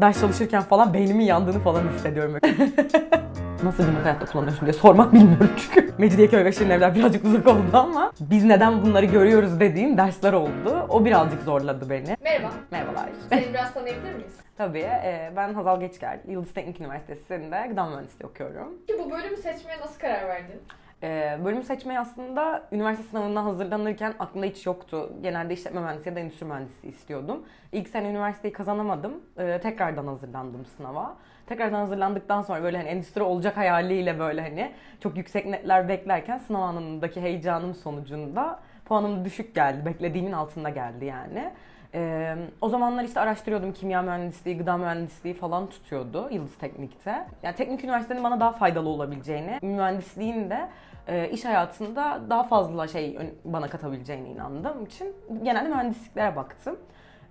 Ders çalışırken falan beynimin yandığını falan hissediyorum. Nasıl günlük hayatta kullanıyorsun diye sormak bilmiyorum çünkü. Mecidiyeköy ve Şirin Evler birazcık uzak oldu ama biz neden bunları görüyoruz dediğim dersler oldu. O birazcık zorladı beni. Merhaba. Merhabalar. Seni biraz tanıyabilir miyiz? Tabii e, ben Hazal Geçgel, Yıldız Teknik Üniversitesi'nde gıda mühendisliği okuyorum. Ki bu bölümü seçmeye nasıl karar verdin? E, bölüm seçmeyi aslında üniversite sınavından hazırlanırken aklımda hiç yoktu. Genelde işletme mühendisliği ya da endüstri mühendisliği istiyordum. İlk sene üniversiteyi kazanamadım. E, tekrardan hazırlandım sınava. Tekrardan hazırlandıktan sonra böyle hani endüstri olacak hayaliyle böyle hani çok yüksek netler beklerken sınav anındaki heyecanım sonucunda puanım düşük geldi. Beklediğimin altında geldi yani. Ee, o zamanlar işte araştırıyordum kimya mühendisliği, gıda mühendisliği falan tutuyordu Yıldız Teknik'te. Yani teknik üniversitenin bana daha faydalı olabileceğini, mühendisliğin de e, iş hayatında daha fazla şey bana katabileceğine inandığım için genelde mühendisliklere baktım.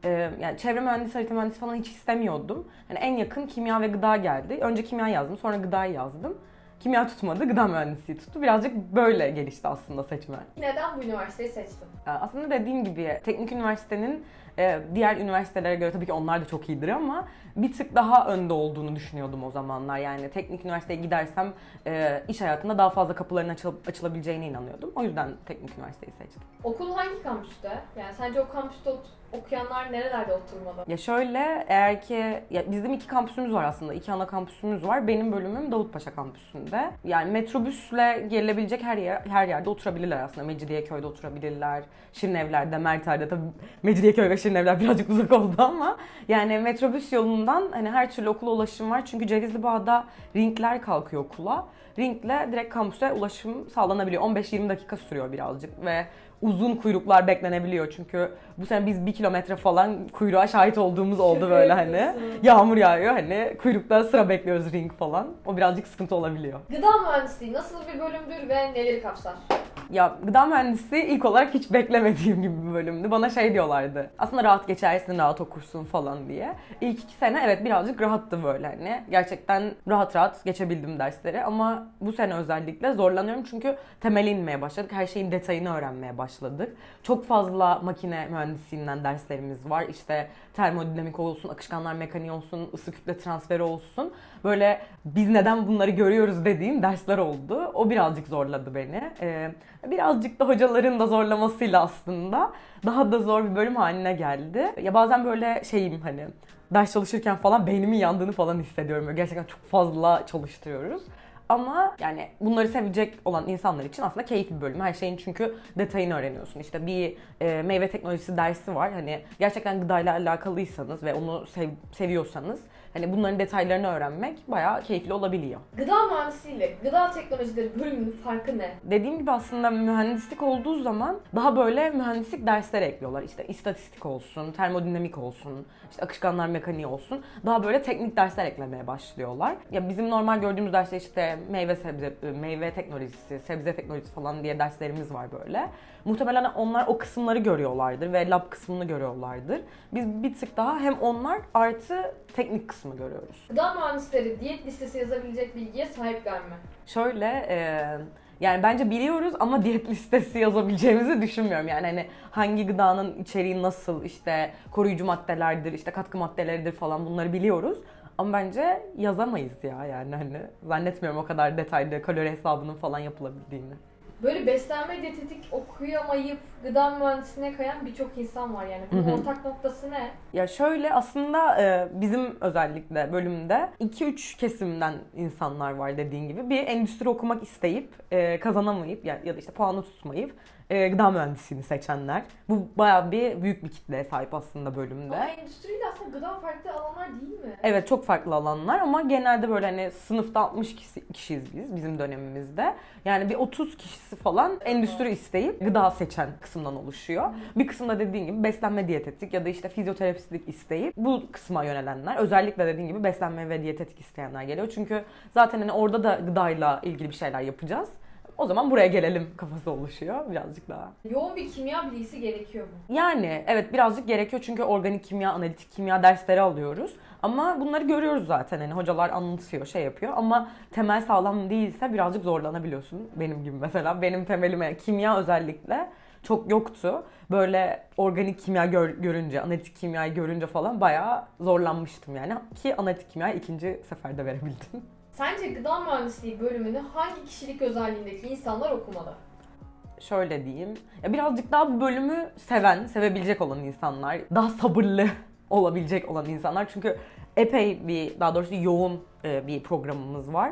Ee, yani çevre mühendisi, harita mühendisi falan hiç istemiyordum. Yani en yakın kimya ve gıda geldi. Önce kimya yazdım, sonra gıdayı yazdım. Kimya tutmadı, gıda mühendisliği tuttu. Birazcık böyle gelişti aslında seçme. Neden bu üniversiteyi seçtin? Aslında dediğim gibi teknik üniversitenin e, diğer üniversitelere göre tabii ki onlar da çok iyidir ama bir tık daha önde olduğunu düşünüyordum o zamanlar. Yani teknik üniversiteye gidersem e, iş hayatında daha fazla kapıların açılıp açılabileceğine inanıyordum. O yüzden teknik üniversiteyi seçtim. Okul hangi kampüste? Yani sence o kampüste okuyanlar nerelerde oturmalı? Ya şöyle eğer ki ya bizim iki kampüsümüz var aslında. iki ana kampüsümüz var. Benim bölümüm Davutpaşa kampüsünde. Yani metrobüsle gelilebilecek her yer her yerde oturabilirler aslında. Mecidiyeköy'de oturabilirler. Şirinevler'de, Merter'de tabii Mecidiyeköy ve Şirinevler birazcık uzak oldu ama yani metrobüs yolundan hani her türlü okula ulaşım var. Çünkü Cevizli Bağ'da ringler kalkıyor okula. Ringle direkt kampüse ulaşım sağlanabiliyor. 15-20 dakika sürüyor birazcık ve uzun kuyruklar beklenebiliyor. Çünkü bu sene biz bir kilometre falan kuyruğa şahit olduğumuz oldu Şaka böyle hani. Yağmur yağıyor hani kuyrukta sıra bekliyoruz ring falan. O birazcık sıkıntı olabiliyor. Gıda mühendisliği nasıl bir bölümdür ve neleri kapsar? Ya gıda mühendisliği ilk olarak hiç beklemediğim gibi bir bölümdü. Bana şey diyorlardı. Aslında rahat geçersin, rahat okursun falan diye. İlk iki sene evet birazcık rahattı böyle hani. Gerçekten rahat rahat geçebildim dersleri ama bu sene özellikle zorlanıyorum çünkü temeli inmeye başladık. Her şeyin detayını öğrenmeye başladık. Çok fazla makine mühendisliğinden derslerimiz var. İşte termodinamik olsun, akışkanlar mekaniği olsun, ısı kütle transferi olsun. Böyle biz neden bunları görüyoruz dediğim dersler oldu. O birazcık zorladı beni. Ee, birazcık da hocaların da zorlamasıyla aslında daha da zor bir bölüm haline geldi. Ya bazen böyle şeyim hani ders çalışırken falan beynimin yandığını falan hissediyorum. Böyle gerçekten çok fazla çalıştırıyoruz. Ama yani bunları sevecek olan insanlar için aslında keyifli bir bölüm. Her şeyin çünkü detayını öğreniyorsun. İşte bir e, meyve teknolojisi dersi var. Hani gerçekten gıdayla alakalıysanız ve onu sev- seviyorsanız hani bunların detaylarını öğrenmek bayağı keyifli olabiliyor. Gıda mühendisliği ile gıda teknolojileri bölümünün farkı ne? Dediğim gibi aslında mühendislik olduğu zaman daha böyle mühendislik dersleri ekliyorlar. İşte istatistik olsun, termodinamik olsun, işte akışkanlar mekaniği olsun. Daha böyle teknik dersler eklemeye başlıyorlar. Ya bizim normal gördüğümüz dersler işte meyve sebze meyve teknolojisi, sebze teknolojisi falan diye derslerimiz var böyle. Muhtemelen onlar o kısımları görüyorlardır ve lab kısmını görüyorlardır. Biz bir tık daha hem onlar artı teknik kısmı görüyoruz. Gıda mühendisleri diyet listesi yazabilecek bilgiye sahipler mi? Şöyle e, yani bence biliyoruz ama diyet listesi yazabileceğimizi düşünmüyorum. Yani hani hangi gıdanın içeriği nasıl işte koruyucu maddelerdir, işte katkı maddeleridir falan bunları biliyoruz. Ama bence yazamayız ya yani hani zannetmiyorum o kadar detaylı kalori hesabının falan yapılabildiğini. Böyle beslenme diyetetik okuyamayıp gıda mühendisliğine kayan birçok insan var yani. Bunun ortak noktası ne? Ya şöyle aslında e, bizim özellikle bölümde 2-3 kesimden insanlar var dediğin gibi. Bir endüstri okumak isteyip e, kazanamayıp ya, ya da işte puanı tutmayıp e, gıda mühendisliğini seçenler. Bu bayağı bir büyük bir kitleye sahip aslında bölümde. Ama endüstriyle aslında gıda farklı alanlar değil mi? Evet çok farklı alanlar ama genelde böyle hani sınıfta 60 kişi, kişiyiz biz bizim dönemimizde. Yani bir 30 kişisi falan endüstri isteyip gıda seçen kısımdan oluşuyor. Bir kısımda dediğin gibi beslenme diyetetik ya da işte fizyoterapistlik isteyip bu kısma yönelenler. Özellikle dediğin gibi beslenme ve diyetetik isteyenler geliyor. Çünkü zaten hani orada da gıdayla ilgili bir şeyler yapacağız. O zaman buraya gelelim kafası oluşuyor birazcık daha. Yoğun bir kimya bilgisi gerekiyor mu? Yani evet birazcık gerekiyor çünkü organik kimya, analitik kimya dersleri alıyoruz. Ama bunları görüyoruz zaten hani hocalar anlatıyor, şey yapıyor ama temel sağlam değilse birazcık zorlanabiliyorsun. Benim gibi mesela benim temelime kimya özellikle çok yoktu. Böyle organik kimya gör- görünce, analitik kimyayı görünce falan bayağı zorlanmıştım yani. Ki analitik kimyayı ikinci seferde verebildim. Sence gıda mühendisliği bölümünü hangi kişilik özelliğindeki insanlar okumalı? Şöyle diyeyim. Ya birazcık daha bu bölümü seven, sevebilecek olan insanlar, daha sabırlı olabilecek olan insanlar. Çünkü epey bir, daha doğrusu yoğun e, bir programımız var.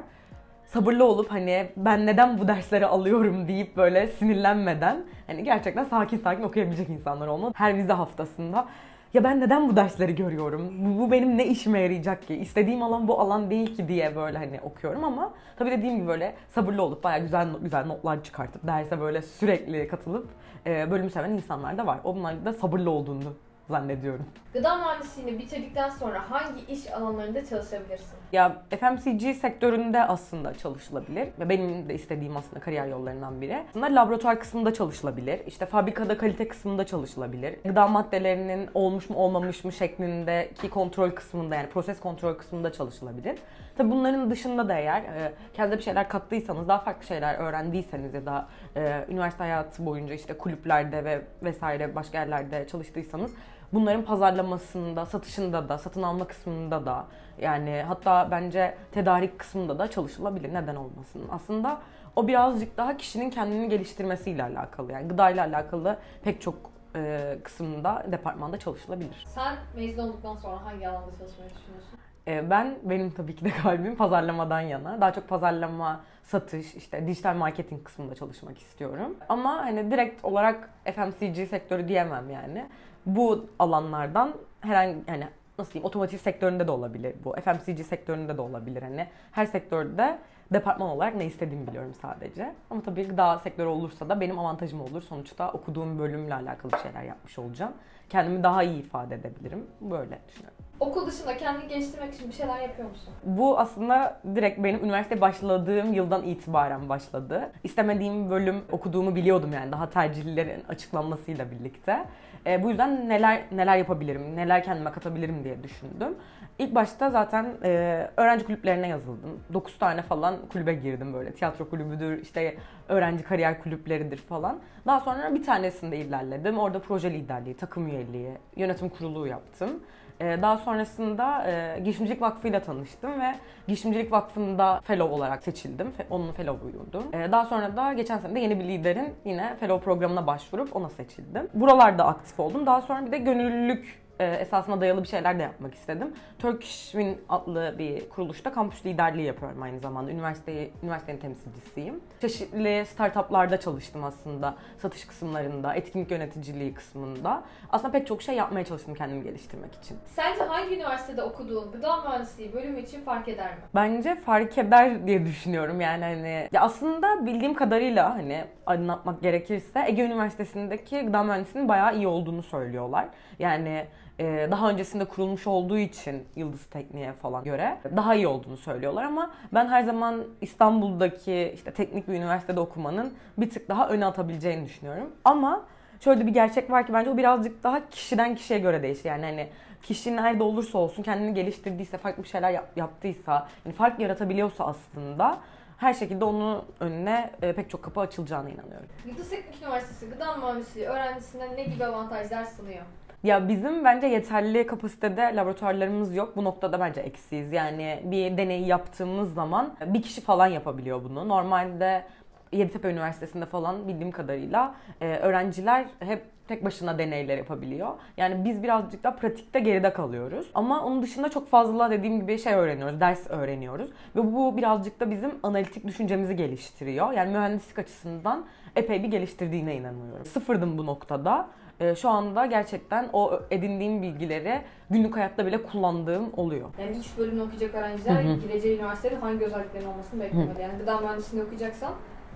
Sabırlı olup hani ben neden bu dersleri alıyorum deyip böyle sinirlenmeden hani gerçekten sakin sakin okuyabilecek insanlar olmalı. Her vize haftasında ya ben neden bu dersleri görüyorum? Bu, bu benim ne işime yarayacak ki? İstediğim alan bu alan değil ki diye böyle hani okuyorum ama tabii dediğim gibi böyle sabırlı olup bayağı güzel güzel notlar çıkartıp derse böyle sürekli katılıp e, bölümü seven insanlar da var. Onlar da sabırlı olduğunu zannediyorum. Gıda mühendisliğini bitirdikten sonra hangi iş alanlarında çalışabilirsin? Ya FMCG sektöründe aslında çalışılabilir. Ve benim de istediğim aslında kariyer yollarından biri. Aslında laboratuvar kısmında çalışılabilir. İşte fabrikada kalite kısmında çalışılabilir. Gıda maddelerinin olmuş mu olmamış mı şeklindeki kontrol kısmında yani proses kontrol kısmında çalışılabilir. Tabii bunların dışında da eğer e, kendinize bir şeyler kattıysanız, daha farklı şeyler öğrendiyseniz ya da e, üniversite hayatı boyunca işte kulüplerde ve vesaire başka yerlerde çalıştıysanız bunların pazarlamasında, satışında da, satın alma kısmında da yani hatta bence tedarik kısmında da çalışılabilir. Neden olmasın? Aslında o birazcık daha kişinin kendini geliştirmesiyle alakalı. Yani gıdayla alakalı pek çok e, kısımda, departmanda çalışılabilir. Sen mezun olduktan sonra hangi alanda çalışmayı düşünüyorsun? E, ben, benim tabii ki de kalbim pazarlamadan yana. Daha çok pazarlama, satış, işte dijital marketing kısmında çalışmak istiyorum. Ama hani direkt olarak FMCG sektörü diyemem yani. Bu alanlardan herhangi yani nasıl diyeyim otomotiv sektöründe de olabilir bu. FMCG sektöründe de olabilir hani. Her sektörde departman olarak ne istediğimi biliyorum sadece. Ama tabii gıda sektörü olursa da benim avantajım olur. Sonuçta okuduğum bölümle alakalı şeyler yapmış olacağım. Kendimi daha iyi ifade edebilirim. Böyle düşünüyorum. Okul dışında kendini geliştirmek için bir şeyler yapıyor musun? Bu aslında direkt benim üniversite başladığım yıldan itibaren başladı. İstemediğim bölüm okuduğumu biliyordum yani daha tercihlerin açıklanmasıyla birlikte. E, bu yüzden neler neler yapabilirim, neler kendime katabilirim diye düşündüm. İlk başta zaten e, öğrenci kulüplerine yazıldım. 9 tane falan kulübe girdim böyle. Tiyatro kulübüdür, işte öğrenci kariyer kulüpleridir falan. Daha sonra bir tanesinde ilerledim. Orada proje liderliği, takım üyeliği, yönetim kurulu yaptım. Ee, Daha sonrasında e, Girişimcilik Vakfı ile tanıştım ve Girişimcilik Vakfı'nda fellow olarak seçildim. Onun fellow'uydum. Ee, Daha sonra da geçen sene de yeni bir liderin yine fellow programına başvurup ona seçildim. Buralarda aktif oldum. Daha sonra bir de gönüllülük esasına dayalı bir şeyler de yapmak istedim. Turkish Win adlı bir kuruluşta kampüs liderliği yapıyorum aynı zamanda. Üniversiteyi, üniversitenin temsilcisiyim. Çeşitli startuplarda çalıştım aslında. Satış kısımlarında, etkinlik yöneticiliği kısmında. Aslında pek çok şey yapmaya çalıştım kendimi geliştirmek için. Sence hangi üniversitede okuduğun gıda mühendisliği bölümü için fark eder mi? Bence fark eder diye düşünüyorum yani hani ya aslında bildiğim kadarıyla hani anlatmak gerekirse Ege Üniversitesi'ndeki gıda mühendisliğinin bayağı iyi olduğunu söylüyorlar. Yani e, daha öncesinde kurulmuş olduğu için Yıldız Tekniğe falan göre daha iyi olduğunu söylüyorlar ama ben her zaman İstanbul'daki işte teknik bir üniversitede okumanın bir tık daha öne atabileceğini düşünüyorum. Ama şöyle bir gerçek var ki bence o birazcık daha kişiden kişiye göre değişir. Yani hani kişi nerede olursa olsun kendini geliştirdiyse, farklı bir şeyler yap- yaptıysa, yani fark yaratabiliyorsa aslında her şekilde onun önüne e, pek çok kapı açılacağına inanıyorum. Yıldız Teknik Üniversitesi gıda mühendisliği öğrencisine ne gibi avantajlar sunuyor? Ya bizim bence yeterli kapasitede laboratuvarlarımız yok. Bu noktada bence eksiyiz. Yani bir deneyi yaptığımız zaman bir kişi falan yapabiliyor bunu. Normalde Yeditepe Üniversitesi'nde falan bildiğim kadarıyla e, öğrenciler hep tek başına deneyler yapabiliyor. Yani biz birazcık da pratikte geride kalıyoruz. Ama onun dışında çok fazla dediğim gibi şey öğreniyoruz, ders öğreniyoruz. Ve bu birazcık da bizim analitik düşüncemizi geliştiriyor. Yani mühendislik açısından epey bir geliştirdiğine inanıyorum. Sıfırdım bu noktada. Ee, Şu anda gerçekten o edindiğim bilgileri günlük hayatta bile kullandığım oluyor. Yani X bölümünü okuyacak öğrenciler Hı hı. gireceği üniversitenin hangi özelliklerin olmasını beklemeli. Yani gıda mühendisliğini okuyacaksan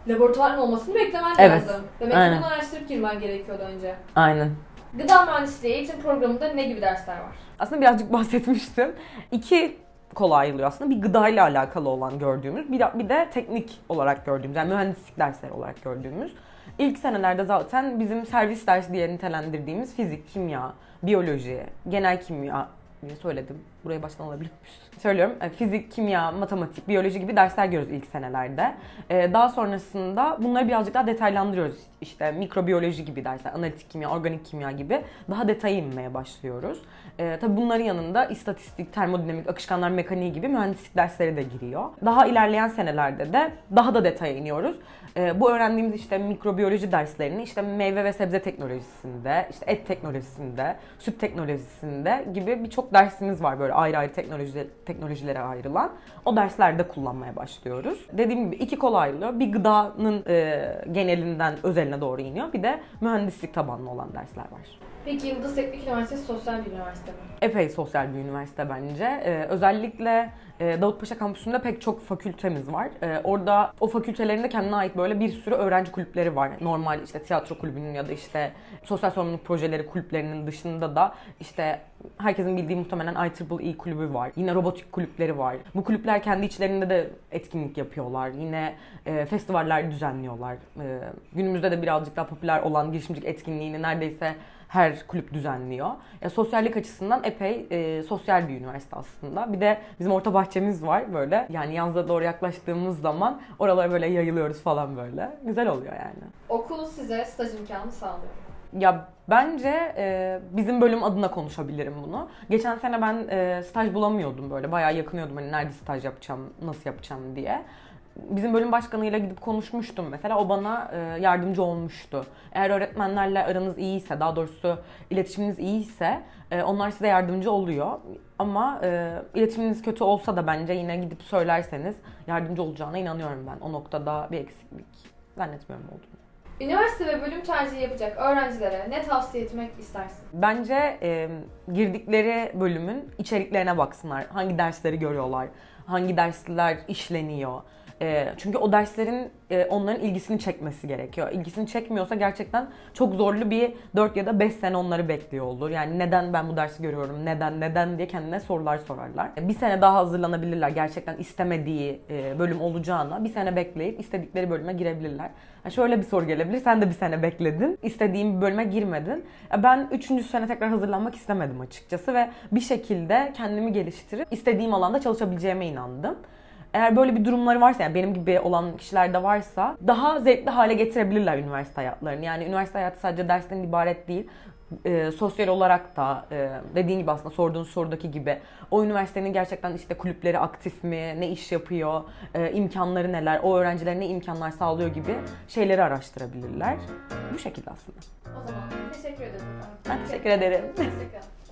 laboratuvarın olmasını beklemen Evet, lazım. Demek aynen. ki bunu araştırıp girmen gerekiyordu önce. Aynen. Gıda mühendisliği eğitim programında ne gibi dersler var? Aslında birazcık bahsetmiştim. İki kola ayrılıyor aslında. Bir gıdayla alakalı olan gördüğümüz, bir de, bir de teknik olarak gördüğümüz, yani mühendislik dersleri olarak gördüğümüz. İlk senelerde zaten bizim servis dersi diye nitelendirdiğimiz fizik, kimya, biyoloji, genel kimya diye söyledim Buraya baştan alabiliyor muyuz? Söylüyorum. e, Fizik, kimya, matematik, biyoloji gibi dersler görüyoruz ilk senelerde. E, Daha sonrasında bunları birazcık daha detaylandırıyoruz. İşte mikrobiyoloji gibi dersler, analitik kimya, organik kimya gibi daha detaya inmeye başlıyoruz. E, tabii bunların yanında istatistik, termodinamik, akışkanlar mekaniği gibi mühendislik dersleri de giriyor. Daha ilerleyen senelerde de daha da detaya iniyoruz. Bu öğrendiğimiz işte mikrobiyoloji derslerini işte meyve ve sebze teknolojisinde, işte et teknolojisinde, süt teknolojisinde gibi birçok dersimiz var böyle ayrı ayrı teknoloji, teknolojilere ayrılan. O derslerde kullanmaya başlıyoruz. Dediğim gibi iki kol ayrılıyor. Bir gıdanın e, genelinden özeline doğru iniyor. Bir de mühendislik tabanlı olan dersler var. Peki Yıldız Teknik Üniversitesi sosyal bir üniversite mi? epey sosyal bir üniversite bence. Ee, özellikle e, Davutpaşa kampüsünde pek çok fakültemiz var. Ee, orada o fakültelerinde kendine ait böyle bir sürü öğrenci kulüpleri var. Normal işte tiyatro kulübünün ya da işte sosyal sorumluluk projeleri kulüplerinin dışında da işte herkesin bildiği muhtemelen IEEE kulübü var. Yine robotik kulüpleri var. Bu kulüpler kendi içlerinde de etkinlik yapıyorlar. Yine e, festivaller düzenliyorlar. E, günümüzde de birazcık daha popüler olan girişimcilik etkinliğini neredeyse her kulüp düzenliyor. Ya, sosyallik açısından epey e, sosyal bir üniversite aslında. Bir de bizim orta bahçemiz var böyle. Yani yazda doğru yaklaştığımız zaman oralara böyle yayılıyoruz falan böyle. Güzel oluyor yani. Okul size staj imkanı sağlıyor. Ya bence e, bizim bölüm adına konuşabilirim bunu. Geçen sene ben e, staj bulamıyordum böyle. Bayağı yakınıyordum hani nerede staj yapacağım, nasıl yapacağım diye. Bizim bölüm başkanıyla gidip konuşmuştum mesela. O bana e, yardımcı olmuştu. Eğer öğretmenlerle aranız iyiyse, daha doğrusu iletişiminiz iyiyse e, onlar size yardımcı oluyor. Ama e, iletişiminiz kötü olsa da bence yine gidip söylerseniz yardımcı olacağına inanıyorum ben. O noktada bir eksiklik zannetmiyorum olduğunu. Üniversite ve bölüm tercihi yapacak öğrencilere ne tavsiye etmek istersin? Bence e, girdikleri bölümün içeriklerine baksınlar. Hangi dersleri görüyorlar, hangi dersler işleniyor. E, çünkü o derslerin e, onların ilgisini çekmesi gerekiyor. İlgisini çekmiyorsa gerçekten çok zorlu bir 4 ya da 5 sene onları bekliyor olur. Yani neden ben bu dersi görüyorum, neden, neden diye kendine sorular sorarlar. E, Bir sene daha hazırlanabilirler gerçekten istemediği e, bölüm olacağına. Bir sene bekleyip istedikleri bölüme girebilirler. Şöyle bir soru gelebilir, sen de bir sene bekledin, istediğin bir bölüme girmedin. Ben 3. sene tekrar hazırlanmak istemedim açıkçası ve bir şekilde kendimi geliştirip istediğim alanda çalışabileceğime inandım. Eğer böyle bir durumları varsa yani benim gibi olan kişiler de varsa daha zevkli hale getirebilirler üniversite hayatlarını. Yani üniversite hayatı sadece dersten ibaret değil. Ee, sosyal olarak da e, dediğin gibi aslında sorduğun sorudaki gibi o üniversitenin gerçekten işte kulüpleri aktif mi, ne iş yapıyor, e, imkanları neler, o öğrencilere ne imkanlar sağlıyor gibi şeyleri araştırabilirler. Bu şekilde aslında. O zaman teşekkür ederim. Ben teşekkür ederim. Hoşçakalın.